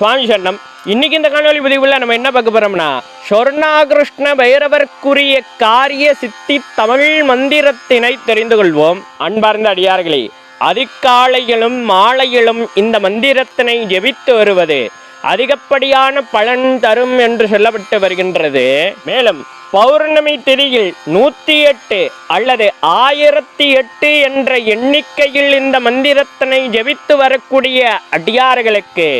சுவாமி சரணம் இன்னைக்கு இந்த காணொலி பதிவுல நம்ம என்ன பார்க்க போறோம்னா சொர்ணாகிருஷ்ண பைரவர்க்குரிய காரிய சித்தி தமிழ் மந்திரத்தினை தெரிந்து கொள்வோம். அன்பார்ந்த அடியார்களே அதிகாலையிலும் மாலையிலும் இந்த மந்திரத்தினை ஜெபித்து வருவது அதிகப்படியான பலன் தரும் என்று சொல்லப்பட்டு வருகின்றது. மேலும் பௌர்ணமி திதியில் நூத்தி எட்டு அல்லது ஆயிரத்தி எட்டு என்ற எண்ணிக்கையில் இந்த மந்திரத்தினை ஜெபித்து வரக்கூடிய அடியார்களுக்கு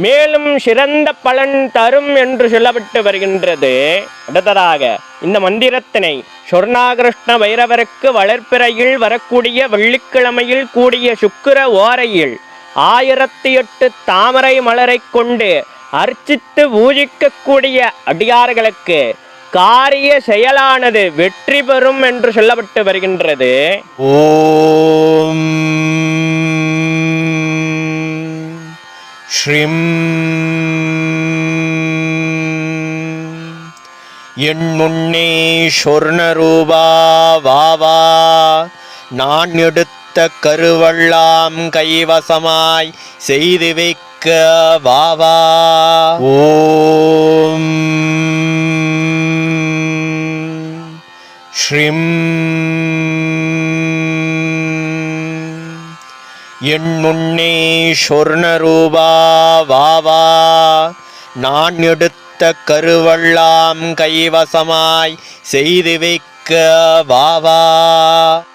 மேலும் சிறந்த பலன் தரும் என்று சொல்லப்பட்டு வருகின்றது. அடுத்ததாக இந்த மந்திரத்தினை சொர்ணாகிருஷ்ண வைரவருக்கு வளர்ப்பிறையில் வரக்கூடிய வெள்ளிக்கிழமையில் கூடிய சுக்கிர ஓரையில் ஆயிரத்தி எட்டு தாமரை மலரைக் கொண்டு அர்ச்சித்து பூஜிக்கக்கூடிய அடியார்களுக்கு காரிய செயலானது வெற்றி பெறும் என்று சொல்லப்பட்டு வருகின்றது. ஓம். ஸ்ரீம். எண்முன்னே சொர்ணரூபா வாவா நான் எடுத்த கருவள்ளாம் கைவசமாய் செய்து வைக்க வாவா ஓம். ஸ்ரீம். என் முன்னே சொர்ணரூபா வாவா நான் எடுத்த கருவெல்லாம் கைவசமாய் செய்து வைக்க வாவா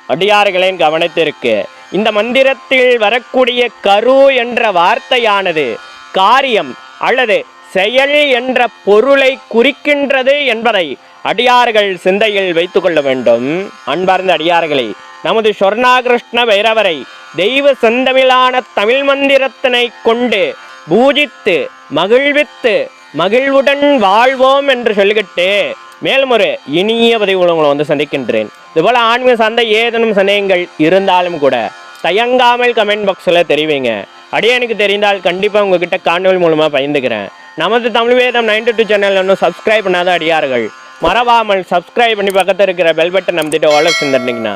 அடியார்களின் கவனத்திற்கு இந்த மந்திரத்தில் வரக்கூடிய கரு என்ற வார்த்தையானது காரியம் அல்லது செயல் என்ற பொருளை குறிக்கின்றது என்பதை அடியார்கள் சிந்தையில் வைத்துக்கொள்ள வேண்டும். அன்பார்ந்த அடியார்களே நமது சொர்ணாகிருஷ்ண பைரவரை தெய்வ செந்தமிழான தமிழ் மந்திரத்தினை கொண்டு பூஜித்து மகிழ்வித்து மகிழ்வுடன் வாழ்வோம் என்று சொல்லிக்கிட்டு மேலும் ஒரு இனிய பதிவு உங்களை வந்து சந்திக்கின்றேன். இதுபோல் ஆன்மீக சார்ந்த ஏதேனும் சந்தேகங்கள் இருந்தாலும் கூட தயங்காமல் கமெண்ட் பாக்ஸில் தெரிவிங்க. அடியனுக்கு தெரிந்தால் கண்டிப்பாக உங்ககிட்ட காணொலி மூலமாக பயந்துக்கிறேன் நமது Tamil Vedam ninety two channel இன்னும் சப்ஸ்கிரைப் பண்ணாத அடியார்கள் மறவாமல் சப்ஸ்கிரைப் பண்ணி பக்கத்தில் இருக்கிற பெல் பட்டன் நம்பிட்டு ஆலோசனை செஞ்சிருந்தீங்கன்னா